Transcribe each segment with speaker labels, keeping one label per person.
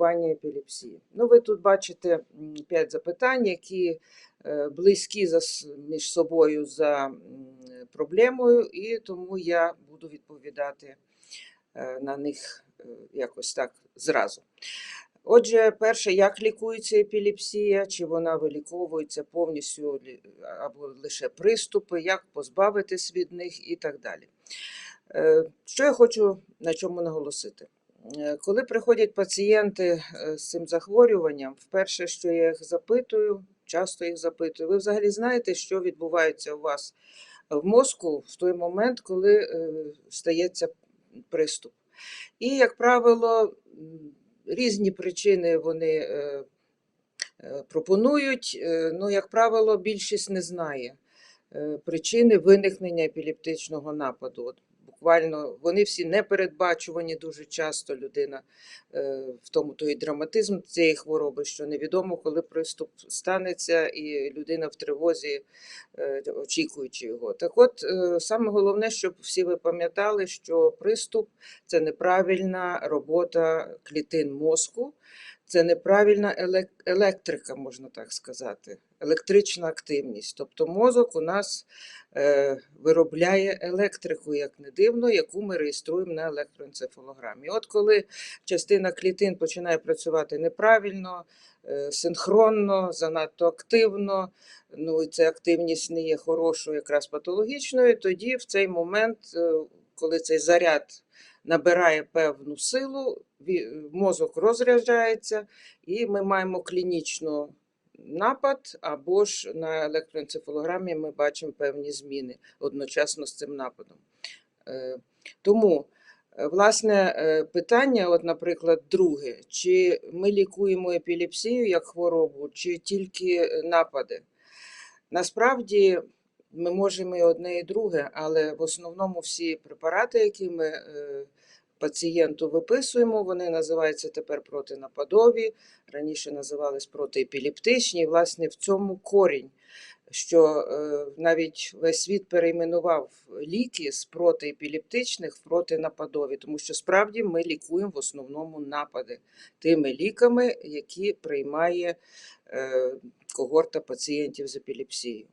Speaker 1: лікування епілепсії. Ну, ви тут бачите п'ять запитань, які е, близькі між собою за проблемою, і тому я буду відповідати е, на них е, якось так зразу. Отже, перше, як лікується епілепсія, чи вона виліковується повністю або лише приступи, як позбавитись від них і так далі. Що я хочу на чому наголосити? Е, Коли приходять пацієнти е, з цим захворюванням, вперше, що я їх запитую, часто їх запитую, ви взагалі знаєте, що відбувається у вас в мозку в той момент, коли е, стається приступ. І, як правило, різні причини вони пропонують. Ну, як правило, більшість не знає причини виникнення епілептичного нападу. Буквально вони всі непередбачувані дуже часто людина е, в тому то і драматизм цієї хвороби, що невідомо, коли приступ станеться, і людина в тривозі, е, очікуючи його. Так от, е, саме головне, щоб всі ви пам'ятали, що приступ це неправильна робота клітин мозку. Це неправильна електрика, можна так сказати, електрична активність. Тобто мозок у нас е, виробляє електрику, як не дивно, яку ми реєструємо на електроенцефалограмі. От коли частина клітин починає працювати неправильно, е, синхронно, занадто активно, ну і ця активність не є хорошою, якраз патологічною, тоді в цей момент, е, коли цей заряд набирає певну силу, мозок розряджається, і ми маємо клінічно напад, або ж на електроенцефалограмі ми бачимо певні зміни одночасно з цим нападом. Е, Тому, е, власне, е, питання, от, наприклад, друге, чи ми лікуємо епілепсію як хворобу, чи тільки напади? Насправді ми можемо і одне, і друге, але в основному всі препарати, які ми пацієнту виписуємо, вони називаються тепер протинападові, раніше називались протиепілептичні. І, власне, в цьому корінь, що е, навіть весь світ перейменував ліки з протиепілептичних в протинападові, тому що справді ми лікуємо в основному напади тими ліками, які приймає е, когорта пацієнтів з епілепсією.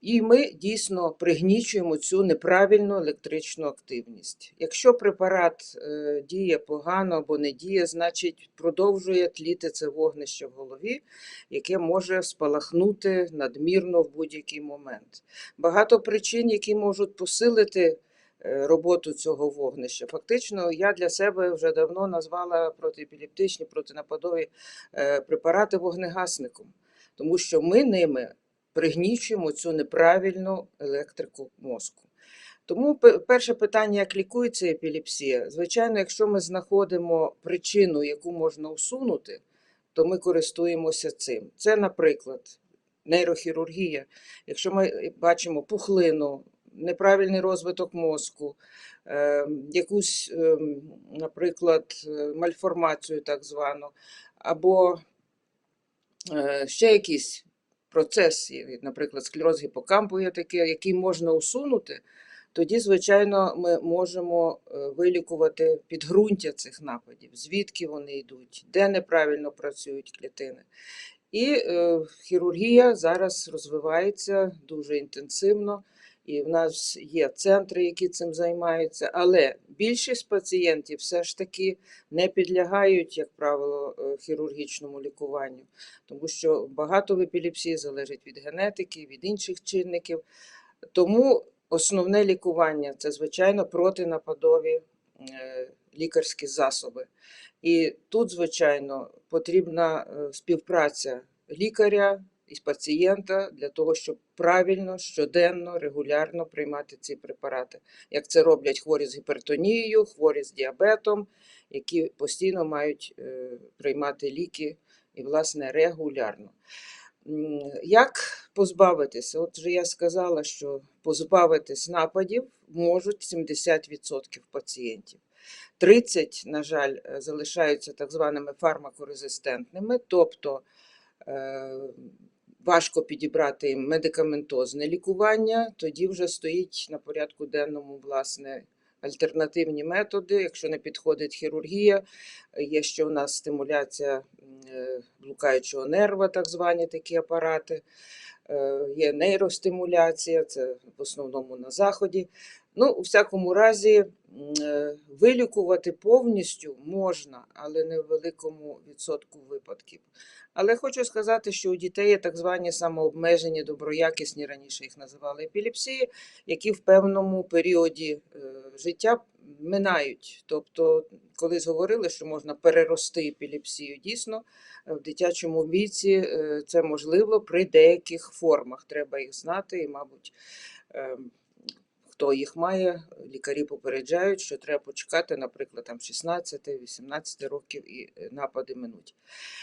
Speaker 1: І ми дійсно пригнічуємо цю неправильну електричну активність. Якщо препарат е, діє погано або не діє, значить продовжує тліти це вогнище в голові, яке може спалахнути надмірно в будь-який момент. Багато причин, які можуть посилити е, роботу цього вогнища. Фактично, я для себе вже давно назвала протиепілептичні, протинападові е, препарати вогнегасником, тому що ми ними пригнічуємо цю неправильну електрику мозку. Тому перше питання, як лікується епілепсія. Звичайно, якщо ми знаходимо причину, яку можна усунути, то ми користуємося цим. Це, наприклад, нейрохірургія. Якщо ми бачимо пухлину, неправильний розвиток мозку, е, якусь, ем, наприклад, е, мальформацію так звану, або е, ще якісь процеси, наприклад, склероз гіпокампу є такий, який можна усунути, тоді, звичайно, ми можемо е, вилікувати підґрунтя цих нападів, звідки вони йдуть, де неправильно працюють клітини. І е, хірургія зараз розвивається дуже інтенсивно, і в нас є центри, які цим займаються, але більшість пацієнтів все ж таки не підлягають, як правило, е, хірургічному лікуванню, тому що багато в епілепсії залежить від генетики, від інших чинників. Тому основне лікування це, звичайно, протинападові е, лікарські засоби. І тут, звичайно, потрібна е, співпраця лікаря і пацієнта для того, щоб правильно, щоденно, регулярно приймати ці препарати. Як це роблять хворі з гіпертонією, хворі з діабетом, які постійно мають е, приймати ліки і, власне, регулярно. Як позбавитися? От вже я сказала, що позбавитись нападів можуть 70% пацієнтів. 30, на жаль, е, залишаються так званими фармакорезистентними, тобто е, важко підібрати медикаментозне лікування, тоді вже стоїть на порядку денному власне альтернативні методи. Якщо не підходить хірургія, є ще у нас стимуляція е, блукаючого нерва, так звані такі апарати. Е, Є нейростимуляція, це в основному на заході. Ну, у всякому разі, е, вилікувати повністю можна, але не в великому відсотку випадків. Але хочу сказати, що у дітей є так звані самообмежені, доброякісні, раніше їх називали епілепсії, які в певному періоді е, життя минають. Тобто, колись говорили, що можна перерости епілепсію. Дійсно, е, в дитячому віці е, це можливо при деяких формах. Треба їх знати і, мабуть, ем, хто їх має, лікарі попереджають, що треба почекати, наприклад, там 16-18 років і е, напади минуть.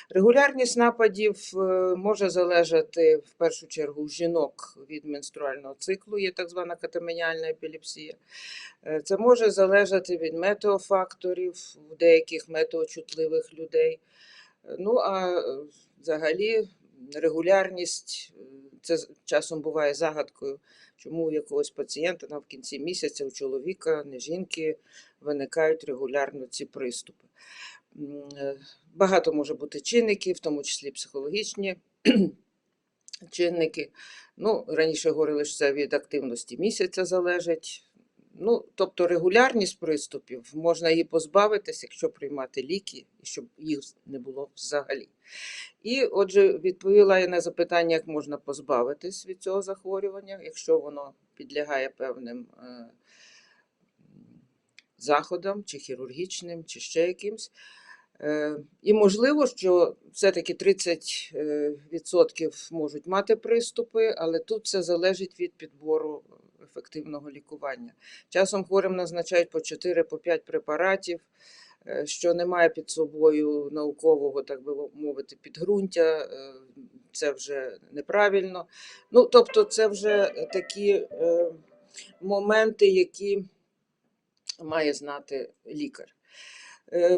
Speaker 1: Регулярність нападів е, може залежати в першу чергу жінок від менструального циклу, є так звана катаменіальна епілепсія. Е, Це може залежати від метеофакторів у деяких метеочутливих людей. Ну а взагалі регулярність це часом буває загадкою, чому у якогось пацієнта на в кінці місяця у чоловіка, не жінки, виникають регулярно ці приступи. Е, Багато може бути чинників, в тому числі психологічні чинники. Ну, раніше говорили, що це від активності місяця залежить. Ну, тобто регулярність приступів можна її позбавитися, якщо приймати ліки, щоб їх не було взагалі. І отже, відповіла я на запитання, як можна позбавитись від цього захворювання, якщо воно підлягає певним е, заходам, чи хірургічним, чи ще якимсь. Е, І можливо, що все-таки 30% можуть мати приступи, але тут все залежить від підбору ефективного лікування. Часом хворим назначають по 4-5 препаратів, е, що не має під собою наукового, так би мовити, підґрунтя, е, це вже неправильно. Ну, тобто, це вже такі е, моменти, які має знати лікар.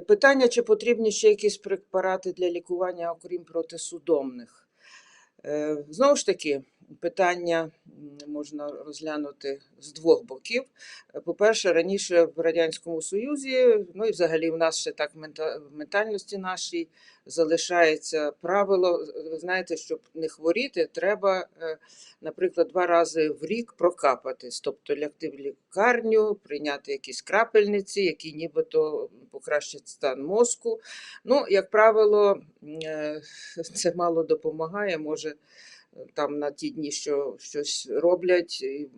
Speaker 1: Питання, чи потрібні ще якісь препарати для лікування, окрім протисудомних. Знову ж таки, питання можна розглянути з двох боків. По-перше, раніше в Радянському Союзі, ну і взагалі в нас ще так в ментальності нашій залишається правило. Ви знаєте, щоб не хворіти, треба, е, наприклад, два рази в рік прокапатись, тобто лягти в лікарню, прийняти якісь крапельниці, які нібито покращать стан мозку. Ну, як правило, е, це мало допомагає. Може, там на ті дні, що щось роблять, і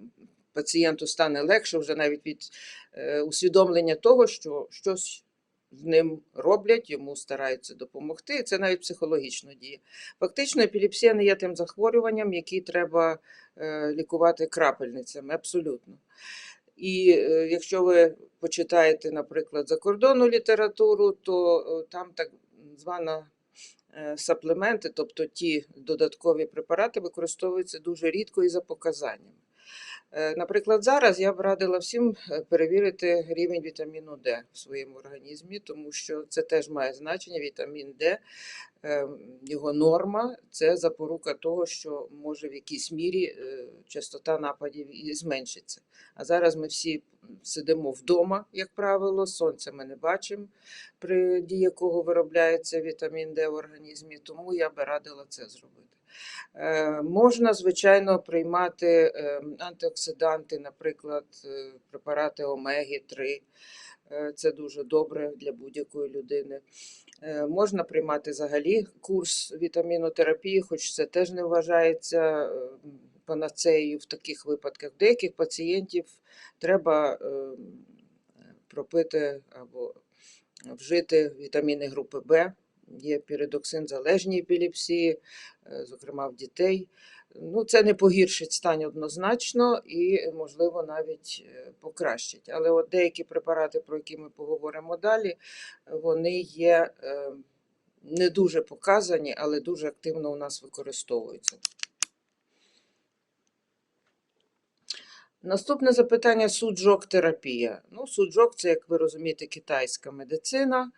Speaker 1: пацієнту стане легше вже навіть від е, усвідомлення того, що щось з ним роблять, йому стараються допомогти. Це навіть психологічно діє. Фактично, епілепсія не є тим захворюванням, який треба е, лікувати крапельницями, абсолютно. І е, якщо ви почитаєте, наприклад, закордонну літературу, то там так звана саплементи, тобто ті додаткові препарати, використовуються дуже рідко і за показаннями. Е, Наприклад, зараз я б радила всім е, перевірити рівень вітаміну Д в своєму організмі, тому що це теж має значення. Вітамін Д, е, його норма це запорука того, що може в якійсь мірі е, частота нападів і зменшиться. А зараз ми всі сидимо вдома, як правило, сонця ми не бачимо, при дії якого виробляється вітамін Д в організмі, тому я би радила це зробити. Е, Можна, звичайно, приймати е, антиоксиданти, наприклад, е, препарати омеги-3. Е, Це дуже добре для будь-якої людини. Можна приймати взагалі курс вітамінотерапії, хоч це теж не вважається панацеєю в таких випадках. Деяких пацієнтів треба пропити або вжити вітаміни групи Б. Є піридоксин залежні епілепсії, е, зокрема в дітей. Ну, це не погіршить стан однозначно і, можливо, навіть е, покращить. Але от деякі препарати, про які ми поговоримо далі, вони є е, не дуже показані, але дуже активно у нас використовуються. Наступне запитання суджок-терапія. Ну, суджок це, як ви розумієте, китайська медицина.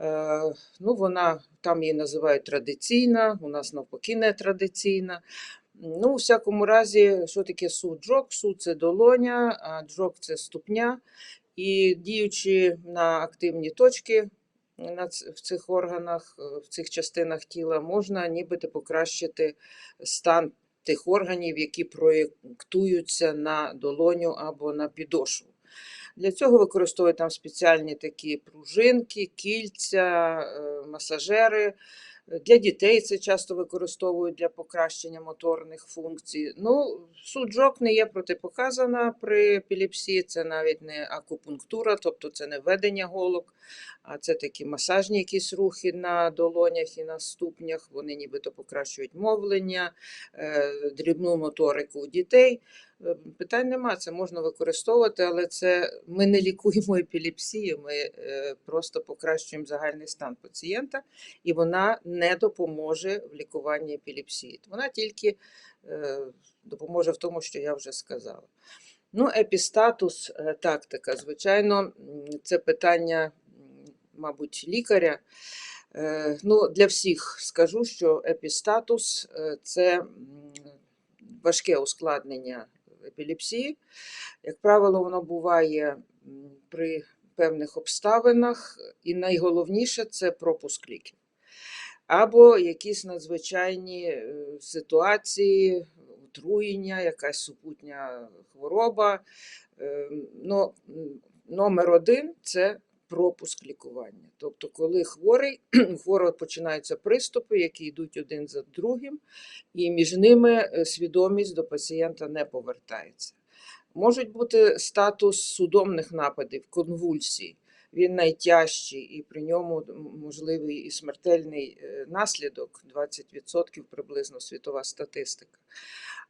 Speaker 1: Е, ну, вона там її називають традиційна, у нас навпаки не традиційна. Ну, у всякому разі, що таке суджок? Суд це долоня, а джок це ступня. І діючи на активні точки в цих органах, е, в цих частинах тіла, можна нібито покращити стан тих органів, які проєктуються на долоню або на підошву. Для цього використовують там спеціальні такі пружинки, кільця, е, масажери. Для дітей це часто використовують для покращення моторних функцій. Ну, суджок не є протипоказана при епілепсії, це навіть не акупунктура, тобто це не введення голок, а це такі масажні якісь рухи на долонях і на ступнях. Вони нібито покращують мовлення, е, дрібну моторику у дітей. Е, Питань нема, це можна використовувати, але це ми не лікуємо епілепсію, ми е, просто покращуємо загальний стан пацієнта, і вона не допоможе в лікуванні епілепсії. Вона тільки е, допоможе в тому, що я вже сказала. Ну, епістатус, е, тактика. Звичайно, це питання, мабуть, лікаря. Ну, для всіх скажу, що епістатус це важке ускладнення епілепсії. Як правило, воно буває при певних обставинах, і найголовніше це пропуск ліків. Або якісь надзвичайні е, ситуації, отруєння, якась супутня хвороба. Ну, номер один це пропуск лікування. Тобто, коли хворий, у хворого починаються приступи, які йдуть один за другим, і між ними е, свідомість до пацієнта не повертається. Можуть бути статус судомних нападів, конвульсій. Він найтяжчий і при ньому можливий і смертельний е, наслідок 20% приблизно світова статистика.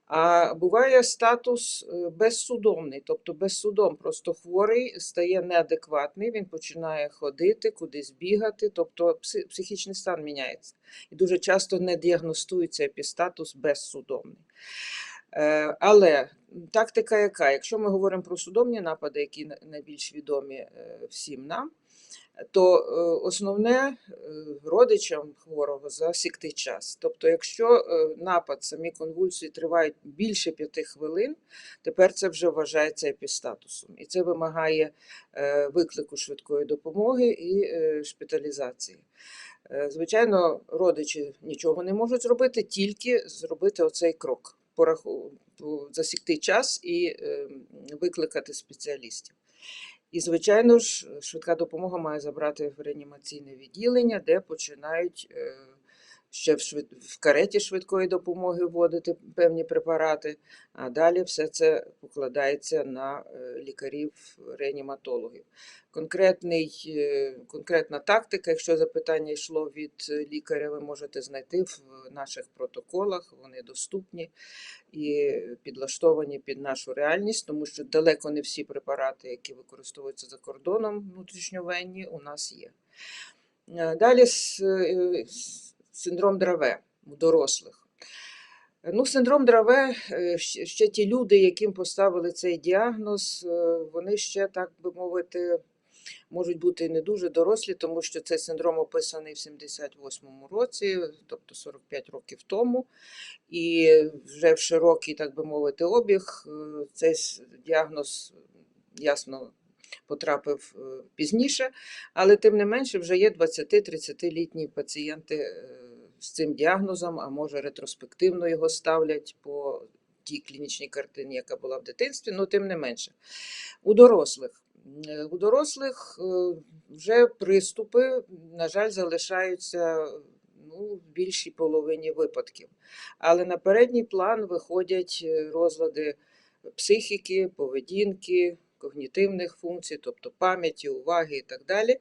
Speaker 1: А буває статус е, безсудомний, тобто без судом, просто хворий стає неадекватний, він починає ходити, кудись бігати, тобто психічний стан міняється. І дуже часто не діагностується епістатус безсудомний. Е, Але тактика яка? Якщо ми говоримо про судомні напади, які найбільш відомі е, всім нам, то е, основне е, родичам хворого засікти час. Тобто, якщо напад, самі конвульсії тривають більше п'яти хвилин, тепер це вже вважається епістатусом. І це вимагає виклику швидкої допомоги і шпиталізації. Звичайно, родичі нічого не можуть зробити, тільки зробити оцей крок, пораху- засікти час і е, викликати спеціалістів. І, звичайно ж, швидка допомога має забрати в реанімаційне відділення, де починають е, ще в, швид... в кареті швидкої допомоги вводити певні препарати, а далі все це покладається на е, лікарів-реаніматологів. Е, конкретна тактика, якщо запитання йшло від лікаря, ви можете знайти в наших протоколах, вони доступні і підлаштовані під нашу реальність, тому що далеко не всі препарати, які використовуються за кордоном внутрішньовенні, у нас є. Е, Далі с- синдром Драве у дорослих. Ну, синдром Драве, е, ще ті люди, яким поставили цей діагноз, е, вони ще, так би мовити, можуть бути не дуже дорослі, тому що цей синдром описаний в 78-му році, тобто 45 років тому. І вже в широкий, так би мовити, обіг е, цей діагноз ясно потрапив е, пізніше, але тим не менше вже є 20-30-літні пацієнти е, з цим діагнозом, а може ретроспективно його ставлять по тій клінічній картині, яка була в дитинстві, ну тим не менше. У дорослих. Е, У дорослих вже приступи, на жаль, залишаються ну, в більшій половині випадків. Але на передній план виходять розлади психіки, поведінки, когнітивних функцій, тобто пам'яті, уваги і так далі.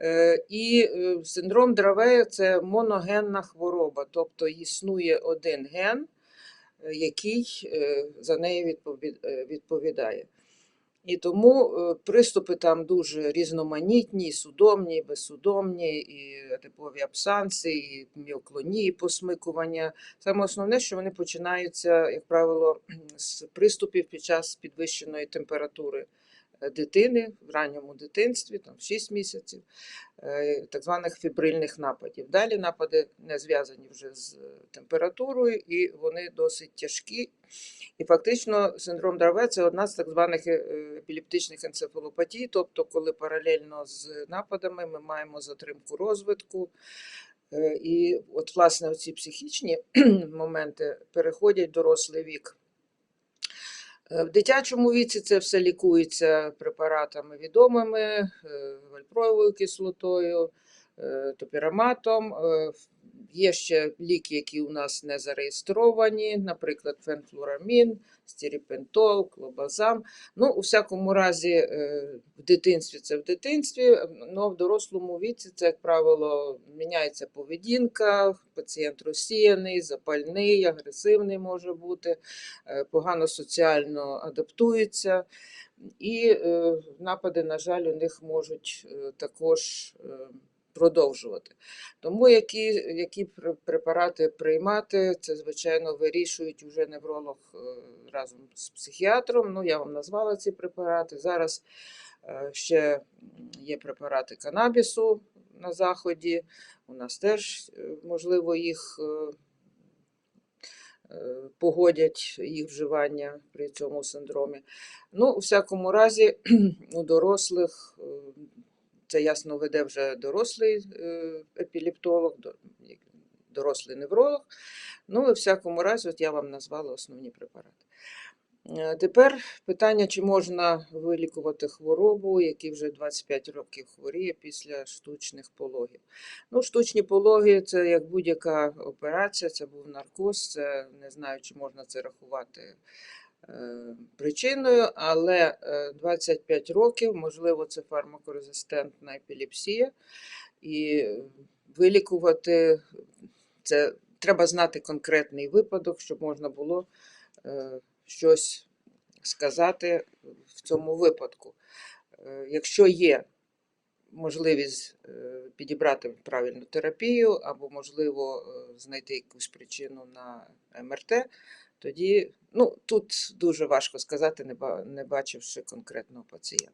Speaker 1: Е, І е, синдром Дравея це моногенна хвороба, тобто існує один ген, е, який за неї відповідає. І тому е, приступи там дуже різноманітні, судомні, безсудомні, і типові абсанси, і міоклонії, посмикування. Саме основне, що вони починаються, як правило, з приступів під час підвищеної температури дитини в ранньому дитинстві, там 6 місяців, е, так званих фібрильних нападів. Далі напади не зв'язані вже з температурою, і вони досить тяжкі. І фактично синдром Драве це одна з так званих е, епілептичних енцефалопатій, тобто, коли паралельно з нападами ми маємо затримку розвитку. Е, І от, власне, ці психічні моменти переходять в дорослий вік. Е, В дитячому віці це все лікується препаратами відомими, вальпроєвою кислотою, е, топіраматом. Е, Є ще ліки, які у нас не зареєстровані, наприклад, фенфлурамін, стіріпентол, клобазам. Ну, у всякому разі, е, в дитинстві це в дитинстві, але в дорослому віці це, як правило, міняється поведінка, пацієнт розсіяний, запальний, агресивний може бути, е, погано соціально адаптується. І е, напади, на жаль, у них можуть е, також е, продовжувати. Тому які, які препарати приймати, це, звичайно, вирішують вже невролог е, разом з психіатром. Ну, я вам назвала ці препарати. Зараз е, ще є препарати канабісу на заході. У нас теж е, можливо їх. Погодять їх вживання при цьому синдромі. Ну, у всякому разі, у дорослих це ясно веде вже дорослий е, епілептолог, дорослий невролог. Ну, у всякому разі, от я вам назвала основні препарати. Е, Тепер питання, чи можна вилікувати хворобу, який вже 25 років хворіє після штучних пологів. Ну, штучні пологи це як будь-яка операція, це був наркоз, це не знаю, чи можна це рахувати причиною, але е, 25 років, можливо, це фармакорезистентна епілепсія, і вилікувати це треба знати конкретний випадок, щоб можна було е, щось сказати в цьому випадку. Е, Якщо є можливість е, підібрати правильну терапію або, можливо, е, знайти якусь причину на МРТ, тоді ну, тут дуже важко сказати, не ба- не бачивши конкретного пацієнта.